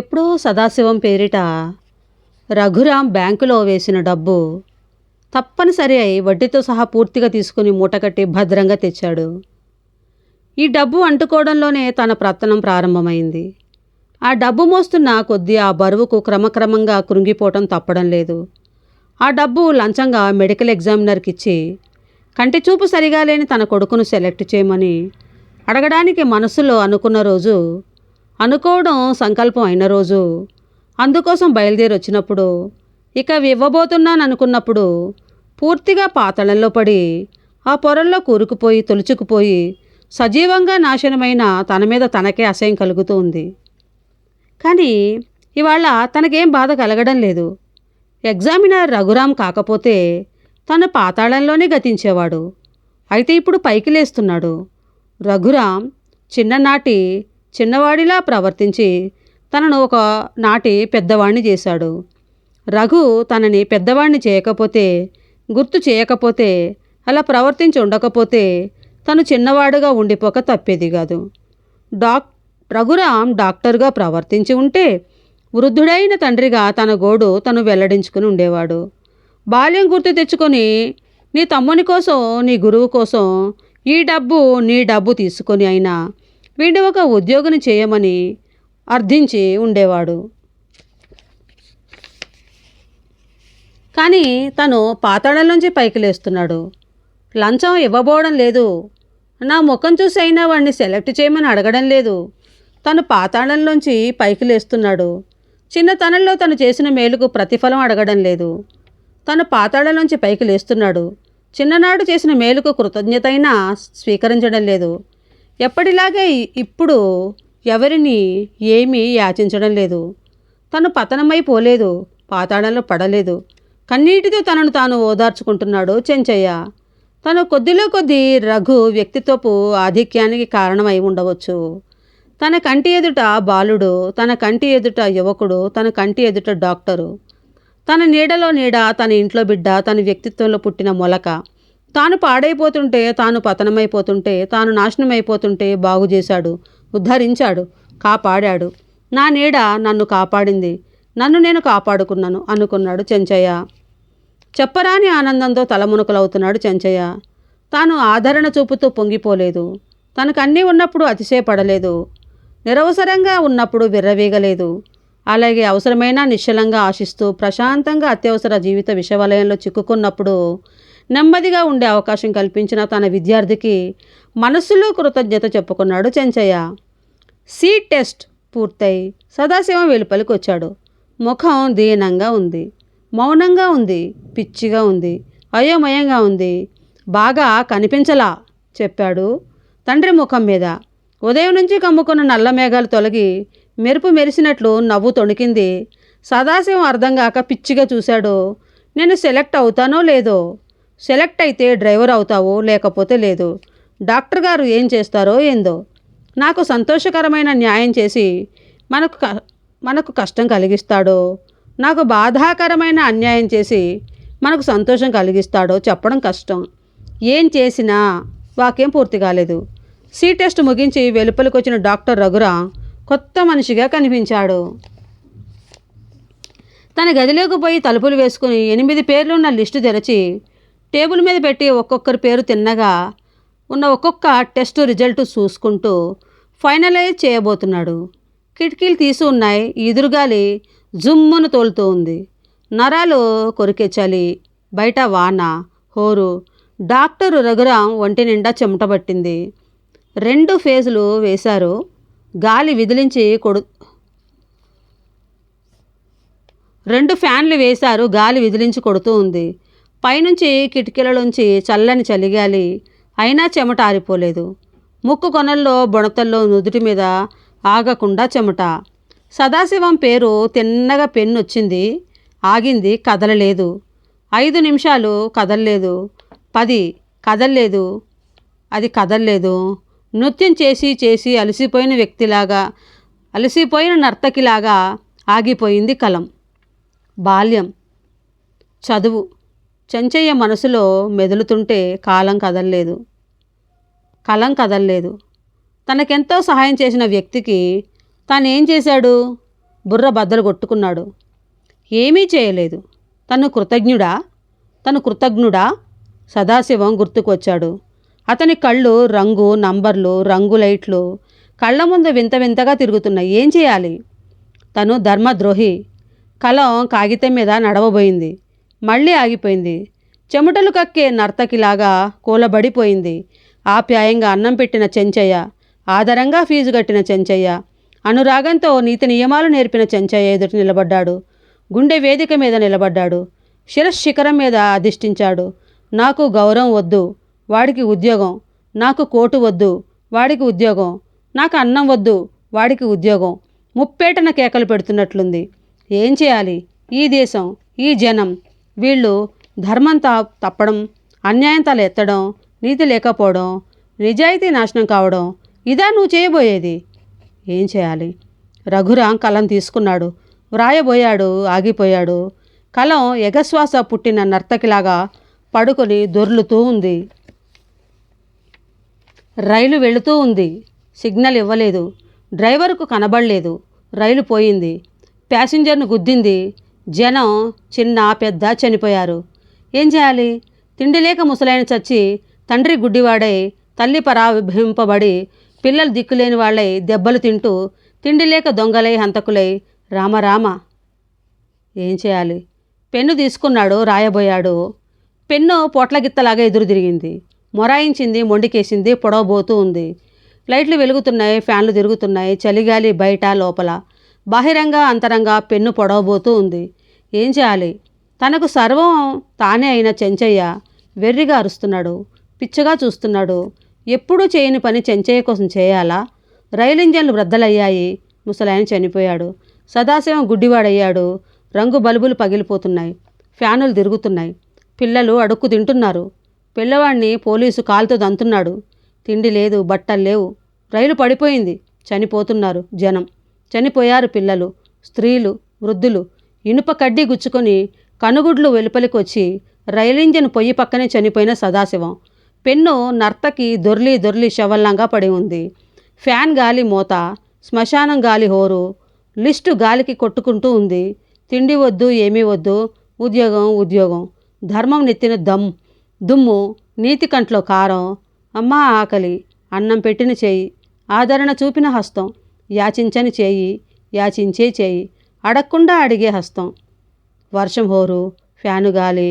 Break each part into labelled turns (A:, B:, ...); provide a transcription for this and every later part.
A: ఎప్పుడో సదాశివం పేరిట రఘురాం బ్యాంకులో వేసిన డబ్బు తప్పనిసరి అయి వడ్డీతో సహా పూర్తిగా తీసుకుని మూటకట్టి భద్రంగా తెచ్చాడు. ఈ డబ్బు అంటుకోవడంలోనే తన ప్రత్తనం ప్రారంభమైంది. ఆ డబ్బు మోస్తున్న కొద్దీ ఆ బరువుకు క్రమక్రమంగా కృంగిపోవటం తప్పడం లేదు. ఆ డబ్బు లంచంగా మెడికల్ ఎగ్జామినర్కి ఇచ్చి కంటి చూపు సరిగా లేని తన కొడుకును సెలెక్ట్ చేయమని అడగడానికి మనసులో అనుకున్న రోజు అనుకోవడం సంకల్పం అయిన రోజు. అందుకోసం బయలుదేరి వచ్చినప్పుడు ఇక ఇవ్వబోతున్నాను అనుకున్నప్పుడు పూర్తిగా పాతళంలో పడి ఆ పొరల్లో కూరుకుపోయి తొలుచుకుపోయి సజీవంగా నాశనమైన తన మీద తనకే అసహ్యం కలుగుతూ ఉంది. కానీ ఇవాళ తనకేం బాధ కలగడం లేదు. ఎగ్జామినర్ రఘురాం కాకపోతే తన పాతాళంలోనే గతించేవాడు. అయితే ఇప్పుడు పైకి లేస్తున్నాడు రఘురాం చిన్ననాటి చిన్నవాడిలా ప్రవర్తించి తనను ఒక నాటి పెద్దవాణ్ణి చేశాడు. రఘు తనని పెద్దవాణ్ణి చేయకపోతే గుర్తు చేయకపోతే అలా ప్రవర్తించి ఉండకపోతే తను చిన్నవాడుగా ఉండిపోక తప్పేది కాదు. డాక్ రఘురామ్ డాక్టర్గా ప్రవర్తించి ఉంటే వృద్ధుడైన తండ్రిగా తన గోడు తను వెల్లడించుకుని ఉండేవాడు. బాల్యం గుర్తు తెచ్చుకొని నీ తమ్ముని కోసం నీ గురువు కోసం ఈ డబ్బు నీ డబ్బు తీసుకొని అయినా వీడిని ఒక ఉద్యోగిని చేయమని అర్థించి ఉండేవాడు. కానీ తను పాతాళం నుంచి పైకి లేస్తున్నాడు. లంచం ఇవ్వబోవడం లేదు. నా ముఖం చూసి అయినా వాడిని సెలెక్ట్ చేయమని అడగడం లేదు. తను పాతాళంలోంచి పైకి లేస్తున్నాడు. చిన్నతనంలో తను చేసిన మేలుకు ప్రతిఫలం అడగడం లేదు. తను పాతాళంలోంచి పైకి లేస్తున్నాడు. చిన్ననాడు చేసిన మేలుకు కృతజ్ఞత అయినా స్వీకరించడం లేదు. ఎప్పటిలాగే ఇప్పుడు ఎవరిని ఏమీ యాచించడం లేదు. తను పతనమై పోలేదు పాతాళంలో పడలేదు. కన్నీటితో తనను తాను ఓదార్చుకుంటున్నాడు చెంచయ్య. తను కొద్దిలో కొద్ది రఘు వ్యక్తిత్వపు ఆధిక్యానికి కారణమై ఉండవచ్చు. తన కంటి ఎదుట బాలుడు తన కంటి ఎదుట యువకుడు తన కంటి ఎదుట డాక్టరు. తన నీడలో నీడ తన ఇంట్లో బిడ్డ తన వ్యక్తిత్వంలో పుట్టిన మొలక. తాను పాడైపోతుంటే తాను పతనమైపోతుంటే తాను నాశనమైపోతుంటే బాగు చేశాడు ఉద్ధరించాడు కాపాడాడు. నా నీడ నన్ను కాపాడింది. నన్ను నేను కాపాడుకున్నాను అనుకున్నాడు చెంచయ్య. చెప్పరాని ఆనందంతో తలమునకలవుతున్నాడు చెంచయ్య. తాను ఆదరణ చూపుతూ పొంగిపోలేదు. తనకు అన్నీ ఉన్నప్పుడు అతిశయపడలేదు. నిరవసరంగా ఉన్నప్పుడు విర్రవీగలేదు. అలాగే అవసరమైన నిశ్చలంగా ఆశిస్తూ ప్రశాంతంగా అత్యవసర జీవిత విషవలయంలో చిక్కుకున్నప్పుడు నెమ్మదిగా ఉండే అవకాశం కల్పించిన తన విద్యార్థికి మనస్సులో కృతజ్ఞత చెప్పుకున్నాడు చెంచయ్య. సీ టెస్ట్ పూర్తయి. సదాశివం వెలుపలికి వచ్చాడు. ముఖం దీనంగా ఉంది. మౌనంగా ఉంది. పిచ్చిగా ఉంది. అయోమయంగా ఉంది. బాగా కనిపించలా చెప్పాడు తండ్రి ముఖం మీద. ఉదయం నుంచి కమ్ముకున్న నల్ల మేఘాలు తొలగి మెరుపు మెరిసినట్లు నవ్వు తొణికింది. సదాశివం అర్థం కాక పిచ్చిగా చూశాడు. నేను సెలెక్ట్ అవుతానో లేదో సెలెక్ట్ అయితే డ్రైవర్ అవుతావో లేకపోతే లేదు. డాక్టర్ గారు ఏం చేస్తారో ఏందో. నాకు సంతోషకరమైన న్యాయం చేసి మనకు క మనకు కష్టం కలిగిస్తాడో నాకు బాధాకరమైన అన్యాయం చేసి మనకు సంతోషం కలిగిస్తాడో చెప్పడం కష్టం. ఏం చేసినా వాక్యం పూర్తి కాలేదు. సీ టెస్ట్ ముగించి వెలుపలికి వచ్చిన డాక్టర్ రఘురా కొత్త మనిషిగా కనిపించాడు. తన గదిలోకి పోయి తలుపులు వేసుకుని ఎనిమిది పేర్లున్న లిస్టు తెరచి టేబుల్ మీద పెట్టి ఒక్కొక్కరి పేరు తిన్నగా ఉన్న ఒక్కొక్క టెస్ట్ రిజల్ట్ చూసుకుంటూ ఫైనలైజ్ చేయబోతున్నాడు. కిటికీలు తీసి ఉన్నాయి. ఎదురుగాలి జుమ్మును తోలుతూ ఉంది. నరాలు కొరికే చలి బయట వాన హోరు. డాక్టర్ రఘురాం ఒంటి నిండా చెమట పట్టింది. రెండు ఫేజులు వేశారు. గాలి విదిలించి కొడు రెండు ఫ్యాన్లు వేశారు. గాలి విదిలించి కొడుతూ ఉంది. పైనుంచి కిటికీలలోంచి చల్లని చలిగాలి. అయినా చెమట ఆరిపోలేదు. ముక్కు కొనల్లో బుణతల్లో నుదుటి మీద ఆగకుండా చెమట. సదాశివం పేరు తిన్నగా పెన్ను వచ్చింది ఆగింది కదలలేదు. ఐదు నిమిషాలు కదలలేదు. పది కదలలేదు. అది కదలలేదు. నృత్యం చేసి చేసి అలసిపోయిన వ్యక్తిలాగా అలసిపోయిన నర్తకిలాగా ఆగిపోయింది కలం. బాల్యం. చదువు. చెంచయ్య మనసులో మెదులుతుంటే కాలం కదల్లేదు. కలం కదల్లేదు. తనకెంతో సహాయం చేసిన వ్యక్తికి తానేం చేశాడు? బుర్ర బద్దలు కొట్టుకున్నాడు. ఏమీ చేయలేదు. తను కృతజ్ఞుడా? తను కృతజ్ఞుడా? సదాశివం గుర్తుకొచ్చాడు. అతని కళ్ళు రంగు నంబర్లు రంగు లైట్లు కళ్ళ ముందు వింత వింతగా తిరుగుతున్నాయి. ఏం చేయాలి? తను ధర్మద్రోహి. కలం కాగితం మీద నడవబోయింది. మళ్ళీ ఆగిపోయింది. చెమటలు కక్కే నర్తకిలాగా కూలబడిపోయింది. ఆప్యాయంగా అన్నం పెట్టిన చెంచయ్య ఆధారంగా ఫీజు కట్టిన చెంచయ్య అనురాగంతో నీతి నియమాలు నేర్పిన చెంచయ్య ఎదుటి నిలబడ్డాడు. గుండె వేదిక మీద నిలబడ్డాడు. శిరశిఖరం మీద అధిష్ఠించాడు. నాకు గౌరవం వద్దు వాడికి ఉద్యోగం. నాకు కోటు వద్దు వాడికి ఉద్యోగం. నాకు అన్నం వద్దు వాడికి ఉద్యోగం. ముప్పేటన కేకలు పెడుతున్నట్లుంది. ఏం చేయాలి? ఈ దేశం ఈ జనం. వీళ్ళు ధర్మం తా తప్పడం అన్యాయం తల ఎత్తడం నీతి లేకపోవడం నిజాయితీ నాశనం కావడం ఇదా నువ్వు చేయబోయేది? ఏం చేయాలి? రఘురాం కలం తీసుకున్నాడు. వ్రాయబోయాడు ఆగిపోయాడు. కలం ఎగశ్వాస పుట్టిన నర్తకిలాగా పడుకొని దొర్లుతూ ఉంది. రైలు వెళుతూ ఉంది. సిగ్నల్ ఇవ్వలేదు. డ్రైవర్కు కనబడలేదు. రైలు పోయింది. ప్యాసింజర్ను గుద్దింది. జనం చిన్న పెద్ద చనిపోయారు. ఏం చేయాలి? తిండి లేక ముసలాయన చచ్చి తండ్రి గుడ్డివాడై తల్లి పరాభింపబడి పిల్లలు దిక్కులేని వాళ్ళై దెబ్బలు తింటూ తిండి లేక దొంగలై హంతకులై రామరామ ఏం చేయాలి? పెన్ను తీసుకున్నాడు రాయబోయాడు. పెన్ను పొట్లగిత్తలాగా ఎదురు తిరిగింది. మొరాయించింది మొండికేసింది పొడవబోతూ ఉంది. లైట్లు వెలుగుతున్నాయి ఫ్యాన్లు తిరుగుతున్నాయి చలిగాలి బయట లోపల. బాహిరంగ అంతరంగా పెన్ను పొడవబోతూ ఉంది. ఏం చేయాలి? తనకు సర్వం తానే అయిన చెంచయ్య వెర్రిగా అరుస్తున్నాడు పిచ్చగా చూస్తున్నాడు. ఎప్పుడూ చేయని పని చెంచయ్య కోసం చేయాలా? రైలు ఇంజన్లు వృద్ధలయ్యాయి. ముసలాయన చనిపోయాడు. సదాశివం గుడ్డివాడయ్యాడు. రంగు బల్బులు పగిలిపోతున్నాయి. ఫ్యానులు తిరుగుతున్నాయి. పిల్లలు అడుక్కు తింటున్నారు. పిల్లవాడిని పోలీసు కాలుతో దంతున్నాడు. తిండి లేదు బట్టలు లేవు. రైలు పడిపోయింది. చనిపోతున్నారు జనం. చనిపోయారు పిల్లలు స్త్రీలు వృద్ధులు. ఇనుప కడ్డీ గుచ్చుకొని కనుగుడ్లు వెలుపలికొచ్చి రైలింజన్ పొయ్యి పక్కనే చనిపోయిన సదాశివం. పెన్ను నర్తకి దొర్లి దొర్లి శవల్లంగా పడి ఉంది. ఫ్యాన్ గాలి మోత శ్మశానం గాలి హోరు లిస్టు గాలికి కొట్టుకుంటూ ఉంది. తిండి వద్దు ఏమీ వద్దు ఉద్యోగం ఉద్యోగం. ధర్మం నెత్తిన దమ్ దుమ్ము నీతి కంట్లో కారం. అమ్మా ఆకలి అన్నం పెట్టిన చేయి. ఆదరణ చూపిన హస్తం యాచించని చేయి యాచించే చేయి. అడగకుండా అడిగే హస్తం. వర్షం హోరు ఫ్యాను గాలి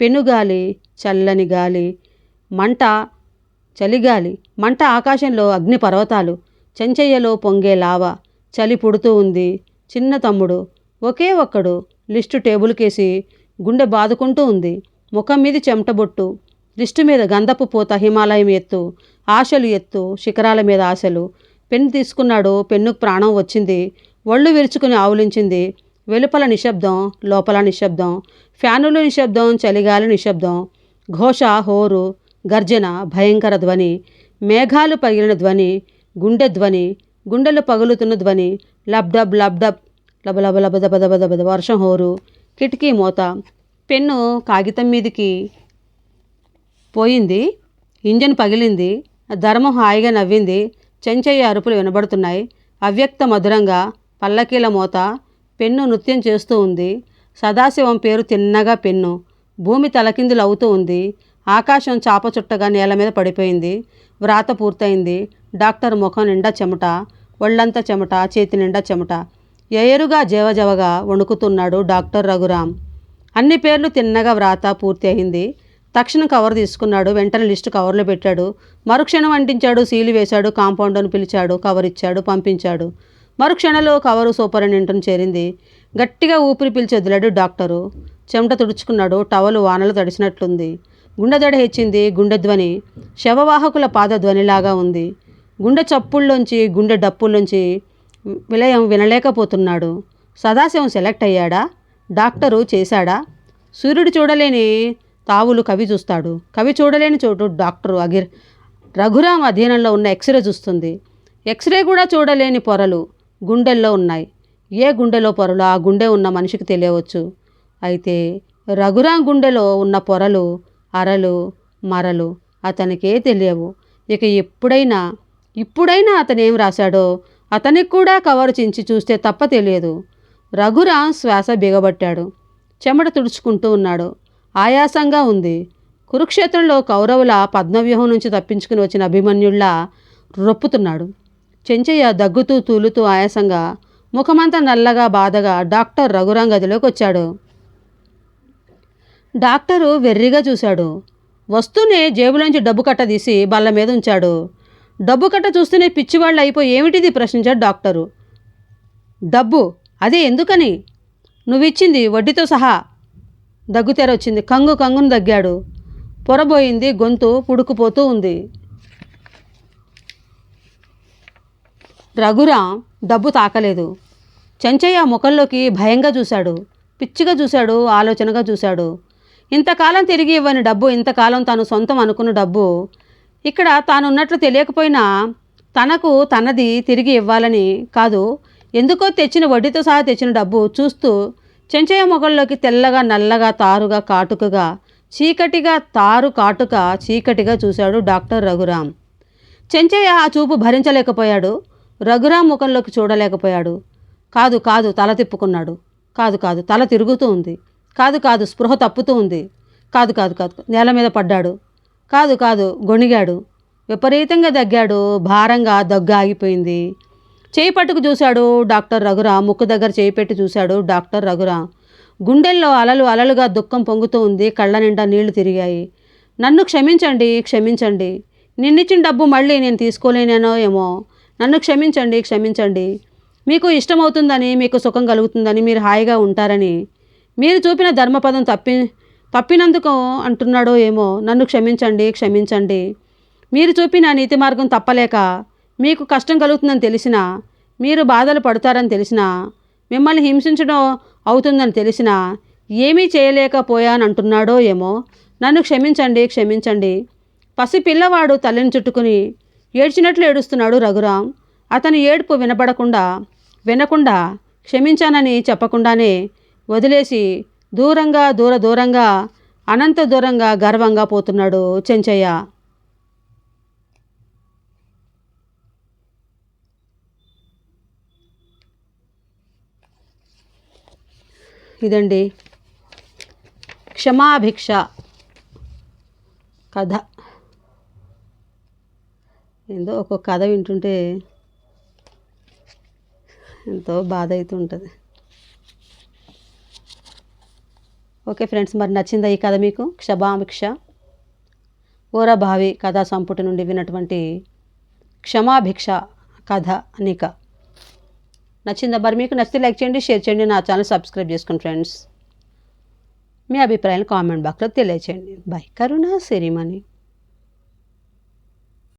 A: పెనుగాలి చల్లని గాలి మంట చలిగాలి మంట ఆకాశంలో అగ్ని పర్వతాలు చెంచయ్యలో పొంగే లావ చలి పుడుతూ ఉంది. చిన్న తమ్ముడు ఒకే ఒక్కడు లిస్టు టేబుల్కేసి గుండె బాదుకుంటూ ఉంది. ముఖం మీద చెమటబొట్టు లిస్టు మీద గంధపు పూత హిమాలయం ఎత్తు ఆశలు ఎత్తు శిఖరాల మీద ఆశలు. పెన్ను తీసుకున్నాడు పెన్నుకు ప్రాణం వచ్చింది. ఒళ్ళు విరుచుకుని ఆవులించింది. వెలుపల నిశ్శబ్దం లోపల నిశ్శబ్దం ఫ్యానులు నిశ్శబ్దం చలిగాలి నిశ్శబ్దం ఘోష హోరు గర్జన భయంకర ధ్వని మేఘాలు పగిలిన ధ్వని గుండె ధ్వని గుండెలు పగులుతున్న ధ్వని లబ్డబ్ లబ్డబ్ లబ లబ వర్షం హోరు కిటికీ మూత పెన్ను కాగితం మీదికి పోయింది ఇంజన్ పగిలింది ధర్మం హాయిగా నవ్వింది చెంచయ్య అరుపులు వినబడుతున్నాయి అవ్యక్త మధురంగా పల్లకీల మోత పెన్ను నృత్యం చేస్తూ ఉంది. సదాశివం పేరు తిన్నగా పెన్ను. భూమి తలకిందులు అవుతూ ఉంది. ఆకాశం చాప చుట్టగా నేల మీద పడిపోయింది. వ్రాత పూర్తయింది. డాక్టర్ ముఖం నిండా చెమట ఒళ్ళంతా చెమట చేతి నిండా చెమట. ఎయరుగా జవజవగా వణుకుతున్నాడు డాక్టర్ రఘురాం అన్ని పేర్లు తిన్నగా వ్రాత పూర్తి అయింది తక్షణం కవర్ తీసుకున్నాడు. వెంటనే లిస్టు కవర్లో పెట్టాడు. మరుక్షణం అంటించాడు. సీలు వేశాడు. కాంపౌండర్ను పిలిచాడు. కవర్ ఇచ్చాడు. పంపించాడు. మరుక్షణంలో కవరు సూపరింటెండెంట్ను చేరింది. గట్టిగా ఊపిరి పీల్చి వదిలాడు డాక్టరు. చెమట తుడుచుకున్నాడు. టవలు వానలు తడిసినట్లుంది. గుండె దడ హెచ్చింది గుండె ధ్వని. శవవాహకుల పాద ధ్వనిలాగా ఉంది. గుండె చప్పుల్లోంచి గుండె డప్పుల్లోంచి విలయం వినలేకపోతున్నాడు. సదాశివం సెలెక్ట్ అయ్యాడా? డాక్టరు చేశాడా? సూర్యుడు చూడలేని తావులు కవి చూస్తాడు. కవి చూడలేని చోటు డాక్టరు అగిర్. రఘురామ్ అధీనంలో ఉన్న ఎక్స్రే చూస్తుంది. ఎక్స్రే కూడా చూడలేని పొరలు. గుండెల్లో ఉన్నాయి. ఏ గుండెలో పొరలు? ఆ గుండె ఉన్న మనిషికి తెలియవచ్చు. అయితే రఘురాం గుండెలో ఉన్న పొరలు అరలు మరలు అతనికే తెలియవు. ఇక ఎప్పుడైనా ఇప్పుడైనా అతను ఏం రాశాడో అతనికి కూడా కవర్ చించి చూస్తే తప్ప తెలియదు. రఘురాం శ్వాస బిగబట్టాడు. చెమట తుడుచుకుంటూ ఉన్నాడు. ఆయాసంగా ఉంది. కురుక్షేత్రంలో కౌరవుల పద్మవ్యూహం నుంచి తప్పించుకుని వచ్చిన అభిమన్యుళ్ళ రొప్పుతున్నాడు. చెంచయ్య దగ్గుతూ తూలుతూ ఆయాసంగా ముఖమంతా నల్లగా బాధగా డాక్టర్ రఘురాం గదిలోకి వచ్చాడు డాక్టరు వెర్రిగా చూశాడు. వస్తూనే జేబులోంచి డబ్బు కట్ట తీసి బల్ల మీద ఉంచాడు. డబ్బు కట్ట చూస్తూనే పిచ్చివాళ్ళు అయిపోయి ఏమిటిది ప్రశ్నించాడు డాక్టరు. డబ్బు? అదే ఎందుకని? నువ్విచ్చింది వడ్డీతో సహా? దగ్గుతెర వచ్చింది కంగు కంగును దగ్గాడు. పొరబోయింది గొంతు పుడుకుపోతూ ఉంది. రఘురాం డబ్బు తాకలేదు. చెంచయ్య ముఖంలోకి భయంగా చూశాడు. పిచ్చిగా చూశాడు ఆలోచనగా చూశాడు. ఇంతకాలం తిరిగి ఇవ్వని డబ్బు ఇంతకాలం తాను సొంతం అనుకున్న డబ్బు ఇక్కడ తానున్నట్లు తెలియకపోయినా తనకు తనది తిరిగి ఇవ్వాలని కాదు ఎందుకో తెచ్చిన వడ్డీతో సహా తెచ్చిన డబ్బు చూస్తూ చెంచయ్య ముఖంలోకి తెల్లగా నల్లగా తారుగా కాటుకగా చీకటిగా తారు కాటుక చీకటిగా చూశాడు డాక్టర్ రఘురాం. చెంచయ్య ఆ చూపు భరించలేకపోయాడు. రఘురాం ముఖంలోకి చూడలేకపోయాడు. కాదు కాదు తల తిప్పుకున్నాడు. కాదు కాదు తల తిరుగుతూ ఉంది. కాదు కాదు స్పృహ తప్పుతూ ఉంది. కాదు కాదు కాదు నేల మీద పడ్డాడు. కాదు కాదు గొణిగాడు. విపరీతంగా దగ్గాడు. భారంగా దగ్గు ఆగిపోయింది. చేయి పట్టుకు చూశాడు డాక్టర్ రఘురాం ముక్కు దగ్గర చేయి పెట్టి చూశాడు డాక్టర్ రఘురాం గుండెల్లో అలలు అలలుగా దుఃఖం పొంగుతూ ఉంది. కళ్ళ నిండా నీళ్ళు తిరిగాయి. నన్ను క్షమించండి క్షమించండి. నిన్నిచ్చిన డబ్బు మళ్ళీ నేను తీసుకోలేనేనో ఏమో. నన్ను క్షమించండి క్షమించండి. మీకు ఇష్టమవుతుందని మీకు సుఖం కలుగుతుందని మీరు హాయిగా ఉంటారని. మీరు చూపిన ధర్మపదం తప్పి తప్పినందుకు అంటున్నాడో ఏమో నన్ను క్షమించండి క్షమించండి. మీరు చూపిన నీతి మార్గం తప్పలేక మీకు కష్టం కలుగుతుందని తెలిసినా మీరు బాధలు పడతారని తెలిసినా మిమ్మల్ని హింసించడం అవుతుందని తెలిసినా ఏమీ చేయలేకపోయాను అంటున్నాడో ఏమో నన్ను క్షమించండి క్షమించండి. పసి పిల్లవాడు తల్లిని చుట్టుకుని ఏడ్చినట్లు ఏడుస్తున్నాడు రఘురాం. అతని ఏడుపు వినపడకుండా వినకుండా క్షమించానని చెప్పకుండానే వదిలేసి దూరంగా దూర దూరంగా అనంత దూరంగా గర్వంగా పోతున్నాడు చెంచయ్య. ఇదండి క్షమాభిక్ష కథ. ఏందో ఒక్కొక్క కథ వింటుంటే ఎంతో బాధ అవుతుంటుంది ఓకే ఫ్రెండ్స్ మరి నచ్చిందా ఈ కథ మీకు? క్షమాభిక్ష. ఓరభావి కథా సంపుటి నుండి విన్నటువంటి క్షమాభిక్ష కథ అనిక నచ్చిందా? మరి మీకు నచ్చితే లైక్ చేయండి షేర్ చేయండి నా ఛానల్ సబ్స్క్రైబ్ చేసుకోండి ఫ్రెండ్స్. మీ అభిప్రాయాలు కామెంట్ బాక్స్లో తెలియచేయండి. బై. కరుణ సిరిమణి.